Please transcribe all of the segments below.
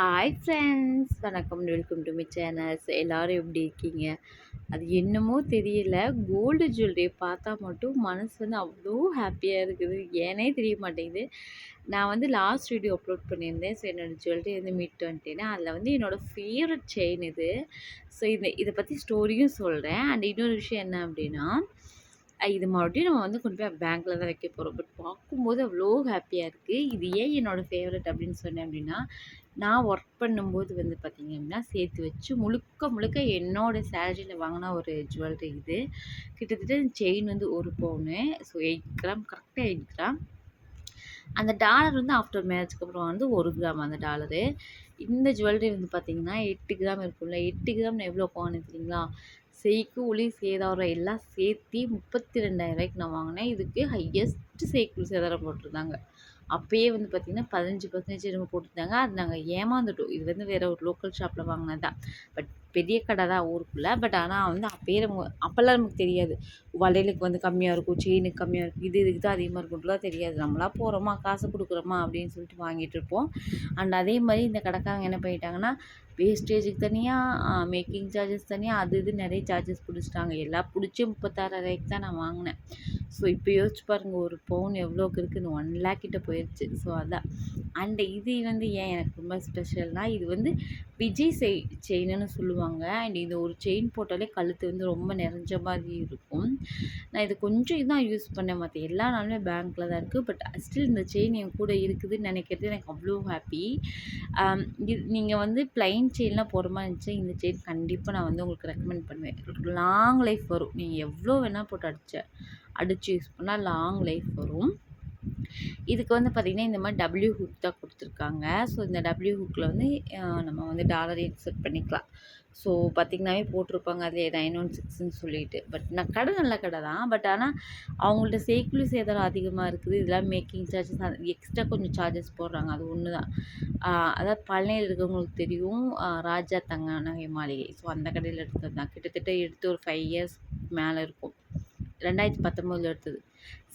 Hi friends வணக்கம். Welcome to my channels எல்லோரும் எப்படி இருக்கீங்க? அது என்னமோ தெரியல. கோல்டு ஜுவல்லரியை பார்த்தா மட்டும் மனசு வந்து அவ்வளோ ஹாப்பியாக இருக்குது. ஏனே தெரிய மாட்டேங்குது. நான் வந்து லாஸ்ட் வீடியோ அப்லோட் பண்ணியிருந்தேன். ஸோ என்னோடய ஜுவல்லரி வந்து மீட் வந்துட்டேன்னா அதில் வந்து என்னோடய ஃபேவரட் செயின் இது. ஸோ இந்த இதை பற்றி ஸ்டோரியும் சொல்கிறேன் அண்ட் இன்னொரு விஷயம் என்ன அப்படின்னா இது மறுபடியும் நம்ம வந்து கொண்டு போய் பேங்க்கில் தான் வைக்க போகிறோம் பட் பார்க்கும்போது அவ்வளோ ஹாப்பியாக இருக்குது இது ஏன் என்னோடய ஃபேவரட் அப்படின்னு சொன்னேன் அப்படின்னா நான் ஒர்க் பண்ணும்போது வந்து பார்த்திங்க அப்படின்னா சேர்த்து வச்சு முழுக்க முழுக்க என்னோடய சேலரியில் வாங்கின ஒரு ஜுவல்லரி இது. கிட்டத்தட்ட செயின் வந்து ஒரு பவுனு ஸோ எயிட் கிராம் கரெக்டாக எயிட் கிராம் அந்த டாலர் வந்து ஆஃப்டர் மேரேஜ்க்கு அப்புறம் வந்து ஒரு கிராம் அந்த டாலரு இந்த ஜுவல்லரி வந்து பார்த்திங்கன்னா எட்டு கிராம் இருக்கும்ல எட்டு கிராம் எவ்வளோ போகணும் தெரியுங்களா? செய்கூலி சேதாரம் எல்லாம் சேர்த்தி முப்பத்தி ரெண்டாயிரம் ரூபாய்க்கு நான் வாங்கினேன். இதுக்கு ஹையஸ்ட் செய்கூலி சேதாரம் போட்டிருந்தாங்க. அப்போயே வந்து பார்த்திங்கன்னா பதினஞ்சு பர்சன்டேஜ் என்னமோ போட்டிருந்தாங்க. அது நாங்கள் ஏமாந்துட்டோம். இது வந்து வேறு ஒரு லோக்கல் ஷாப்பில் வாங்கினது தான் பட் பெரிய கடை தான் ஊருக்குள்ளே. பட் ஆனால் வந்து அப்போயே நம்ம அப்போல்லாம் நமக்கு தெரியாது. வளையலுக்கு வந்து கம்மியாக இருக்கும் செயினுக்கு கம்மியாக இருக்கும். இது இதுக்கு தான் அதிகமாக இருக்கும்லாம் தெரியாது. நம்மளா போகிறோமா காசு கொடுக்குறோமா அப்படின்னு சொல்லிட்டு வாங்கிட்டு இருப்போம். அண்ட் அதே மாதிரி இந்த கடைக்காரங்க என்ன பண்ணிட்டாங்கன்னா வேஸ்டேஜுக்கு தனியாக மேக்கிங் சார்ஜஸ் தனியாக அது இது நிறைய சார்ஜஸ் பிடிச்சிட்டாங்க. எல்லாம் பிடிச்சி முப்பத்தாறாயிரக்கு தான் நான் வாங்கினேன். ஸோ இப்போ யோசிச்சு பாருங்கள் ஒரு பவுன் எவ்வளோக்கு இருக்குதுன்னு ஒன் லேக் கிட்ட போயிடுச்சு ஸோ அதான். அண்ட் இது வந்து ஏன் எனக்கு ரொம்ப ஸ்பெஷல்னால் இது வந்து விஜய் செய் செயின்னு சொல்லுவாங்க. அண்ட் இது ஒரு செயின் போட்டாலே கழுத்து வந்து ரொம்ப நிறைஞ்ச மாதிரி இருக்கும். நான் இது கொஞ்சம் இதான் யூஸ் பண்ணேன். மற்ற எல்லா நாளுமே பேங்க்கில் தான் இருக்குது பட் ஸ்டில் இந்த செயின் என் கூட இருக்குதுன்னு நினைக்கிறது எனக்கு அவ்வளோ ஹாப்பி இது நீங்கள் வந்து ப்ளைன் செயின்லாம் போகிற மாதிரி இருந்துச்சு. இந்த செயின் கண்டிப்பாக நான் வந்து உங்களுக்கு ரெக்கமெண்ட் பண்ணுவேன். லாங் லைஃப் வரும். நீங்கள் எவ்வளோ வேணால் போட்டு அடிச்ச அடித்து யூஸ் பண்ணால் லாங் லைஃப் வரும். இதுக்கு வந்து பார்த்திங்கன்னா இந்த மாதிரி டபிள்யூ ஹுக் தான் கொடுத்துருக்காங்க. ஸோ இந்த டபிள்யூ ஹுக்கில் வந்து நம்ம வந்து டாலரை இன்சர்ட் பண்ணிக்கலாம். ஸோ பார்த்திங்கனாவே போட்டிருப்பாங்க. அதே நைன் ஒன் சிக்ஸ்ன்னு சொல்லிட்டு. பட் நான் கடை நல்ல கடை தான். பட் ஆனால் அவங்கள்ட்ட சேக்குலி சேதாரம் அதிகமாக இருக்குது. இதெல்லாம் மேக்கிங் சார்ஜஸ் எக்ஸ்ட்ரா கொஞ்சம் சார்ஜஸ் போடுறாங்க. அது ஒன்று தான். அதாவது பழனியில் இருக்கிறவங்களுக்கு தெரியும். ராஜா தங்க நகை மாளிகை. ஸோ அந்த கடையில் எடுத்தது தான். கிட்டத்தட்ட எடுத்து ஒரு ஃபைவ் இயர்ஸ் மேலே இருக்கும். ரெண்டாயிரத்தி பத்தொம்போதில் எடுத்தது.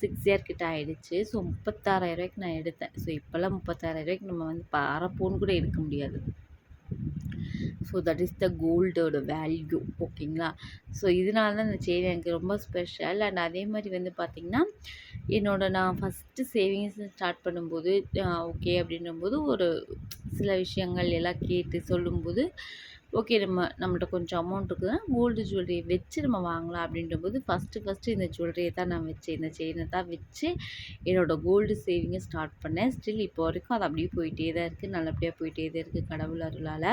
சிக்ஸ் இயர் கிட்ட ஆகிடுச்சு ஸோ முப்பத்தாறாயிரரூவாய்க்கு நான் எடுத்தேன். ஸோ இப்போல்லாம் முப்பத்தாறாயிரரூவாய்க்கு நம்ம வந்து அரை பவுன் கூட எடுக்க முடியாது. ஸோ தட் இஸ் த கோல்டோட வேல்யூ ஓகேங்களா ஸோ இதனால தான் இந்த செயின் எனக்கு ரொம்ப ஸ்பெஷல் அண்ட் அதே மாதிரி வந்து பார்த்திங்கன்னா என்னோட நான் ஃபஸ்ட்டு சேவிங்ஸ் ஸ்டார்ட் பண்ணும்போது ஓகே அப்படின்னும்போது ஒரு சில விஷயங்கள் எல்லாம் கேட்டு சொல்லும்போது ஓகே நம்ம நம்மள்ட்ட கொஞ்சம் அமௌண்ட் இருக்குதுன்னா கோல்டு ஜுவல்லரி வச்சு நம்ம வாங்கலாம் அப்படின்றபோது ஃபஸ்ட்டு ஃபஸ்ட்டு இந்த ஜுவல்லரியை தான் நான் வச்சேன். இந்த செயினை தான் வச்சு என்னோடய கோல்டு சேவிங்கை ஸ்டார்ட் பண்ணேன். ஸ்டில் இப்போ வரைக்கும் அது அப்படியே போயிட்டே தான் இருக்குது நல்லபடியாக போயிட்டே தான் இருக்குது கடவுள் அருளால்.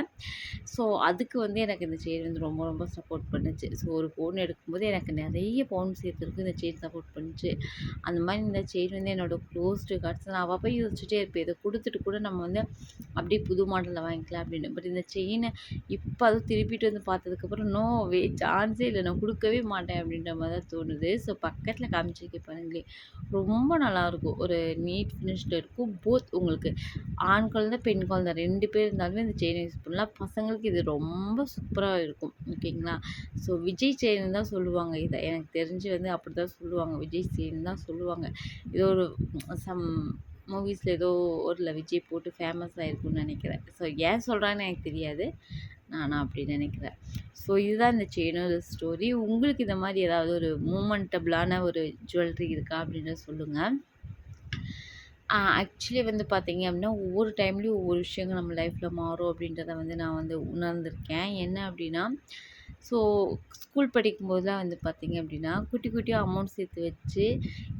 ஸோ அதுக்கு வந்து எனக்கு இந்த செயின் வந்து ரொம்ப ரொம்ப சப்போர்ட் பண்ணுச்சு. ஸோ ஒரு ஃபோன் எடுக்கும்போது எனக்கு நிறைய பவுன் சேர்த்துருக்கு இந்த செயின் சப்போர்ட் பண்ணுச்சு. அந்த மாதிரி இந்த செயின் வந்து என்னோடய க்ளோஸ்டு கார்ட்ஸ் நான் அவள் யோசிச்சுட்டே இருப்பேன். இதை கொடுத்துட்டு கூட நம்ம வந்து அப்படியே புது மாடலில் வாங்கிக்கலாம் அப்படின்னு. பட் இந்த செயினை இப்போ இப்போ அதுவும் திருப்பிட்டு வந்து பார்த்ததுக்கப்புறம் நோ வே சான்ஸே இல்லை. நான் கொடுக்கவே மாட்டேன். அப்படின்ற மாதிரி தான் தோணுது. ஸோ பக்கத்தில் காமிச்சிருக்க பாருங்களேன் ரொம்ப நல்லாயிருக்கும் ஒரு நீட் ஃபினிஷ்டு இருக்கும். போத் உங்களுக்கு ஆண் குழந்தை பெண் குழந்தை ரெண்டு பேர் இருந்தாலுமே இந்த செயின் யூஸ் பண்ணலாம். பசங்களுக்கு இது ரொம்ப சூப்பராக இருக்கும். ஓகேங்களா? ஸோ விஜய் செயின் தான் சொல்லுவாங்க. இதை எனக்கு தெரிஞ்சு வந்து அப்படி தான் சொல்லுவாங்க. விஜய் செயின் தான் சொல்லுவாங்க. இது ஒரு சம் மூவிஸில் ஏதோ ஒரு விஜய் போட்டு ஃபேமஸ் ஆகிருக்குன்னு நினைக்கிறேன். ஸோ ஏன் சொல்கிறான்னு எனக்கு தெரியாது. நான் அப்படி நினைக்கிறேன். ஸோ இதுதான் இந்த செயினோட ஸ்டோரி உங்களுக்கு இந்த மாதிரி ஏதாவது ஒரு மூமெண்டபுளான ஒரு ஜுவல்லரி இருக்கா அப்படின்னு சொல்லுங்கள் ஆக்சுவலி வந்து பார்த்தீங்க அப்படின்னா ஒவ்வொரு டைம்லேயும் ஒவ்வொரு விஷயங்கள் நம்ம லைஃப்பில் மாறும் அப்படின்றத வந்து நான் வந்து உணர்ந்திருக்கேன். என்ன அப்படின்னா ஸோ ஸ்கூல் படிக்கும்போதெலாம் வந்து பார்த்திங்க அப்படின்னா குட்டி குட்டியாக அமௌண்ட் சேர்த்து வச்சு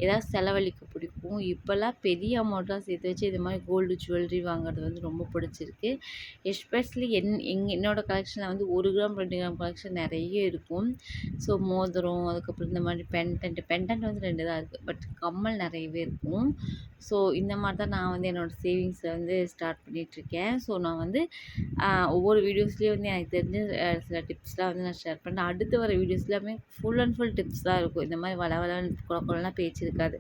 ஏதாவது செலவழிக்க பிடிக்கும். இப்போல்லாம் பெரிய அமௌண்ட்டாக சேர்த்து வச்சு இது மாதிரி கோல்டு ஜுவல்லரி வாங்குறது வந்து ரொம்ப பிடிச்சிருக்கு. எஸ்பெஷலி என் எங் என்னோடய கலெக்ஷனில் வந்து ஒரு கிராம் ரெண்டு கிராம் கலெக்ஷன் நிறைய இருக்கும். ஸோ மோதிரம் அதுக்கப்புறம் இந்த மாதிரி பென்டென்ட் பென்டன்ட் வந்து ரெண்டு தான் இருக்குது பட் கம்மல் நிறையவே இருக்கும். ஸோ இந்த மாதிரி தான் நான் வந்து என்னோடய சேவிங்ஸை வந்து ஸ்டார்ட் பண்ணிகிட்ருக்கேன் ஸோ நான் வந்து ஒவ்வொரு வீடியோஸ்லேயும் வந்து எனக்கு தெரிஞ்ச சில டிப்ஸ்லாம் வந்து நான் ஷேர் பண்ணேன் அடுத்து வர வீடியோஸ் எல்லாமே ஃபுல் அண்ட் ஃபுல் டிப்ஸ் தான் இருக்கும். இந்த மாதிரி வள வளன்னு குழப்பம்லாம் பேச்சு இருக்காது.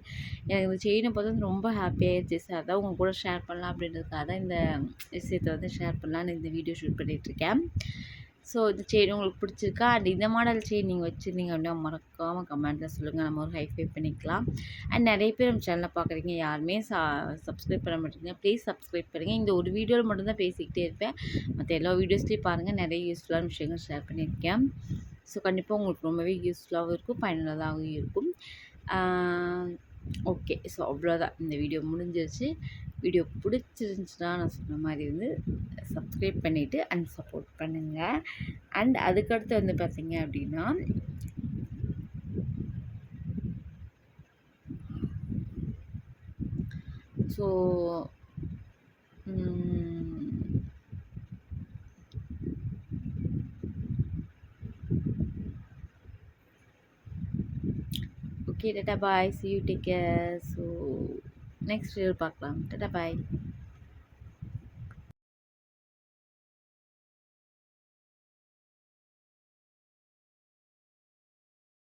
எனக்கு இந்த செயினை பார்த்து ரொம்ப ஹாப்பியாகிடுச்சு சார் அதான் உங்கள் கூட ஷேர் பண்ணலாம் அப்படின்றதுக்காக தான் இந்த விஷயத்தை வந்து ஷேர் பண்ணலான்னு இந்த வீடியோ ஷூட் பண்ணிகிட்ருக்கேன் ஸோ இந்த செயின் உங்களுக்கு பிடிச்சிருக்கா? அண்ட் இந்த மாடல் செயின் நீங்கள் வச்சுருந்தீங்க அப்படின்னா மறக்காமல் கமெண்ட்டில் சொல்லுங்கள் நம்ம ஒரு ஹைஃபை பண்ணிக்கலாம். அண்ட் நிறைய பேர் நம்ம சேனலில் பார்க்குறீங்க யாருமே சா சப்ஸ்கிரைப் பண்ண மாட்டேங்க. ப்ளீஸ் சப்ஸ்கிரைப் பண்ணுங்கள் இந்த ஒரு வீடியோவில் மட்டும்தான் பேசிக்கிட்டே இருப்பேன். மற்ற எல்லா வீடியோஸ்லேயும் பாருங்கள் நிறைய யூஸ்ஃபுல்லான விஷயங்கள் ஷேர் பண்ணியிருக்கேன். ஸோ கண்டிப்பாக உங்களுக்கு ரொம்பவே யூஸ்ஃபுல்லாகவும் இருக்கும் பயனுள்ளதாகவும் இருக்கும். ஓகே ஸோ அவ்வளோதான் இந்த வீடியோ முடிஞ்சிருச்சு. வீடியோ பிடிச்சிருந்துச்சுன்னா நான் சொன்ன மாதிரி வந்து சப்ஸ்கிரைப் பண்ணிவிட்டு அண்ட் சப்போர்ட் பண்ணுங்கள் அண்ட் அதுக்கடுத்து வந்து பார்த்தீங்க அப்படின்னா so okay data bye see you take care so next video பார்க்கலாம். டாட்டா பாய்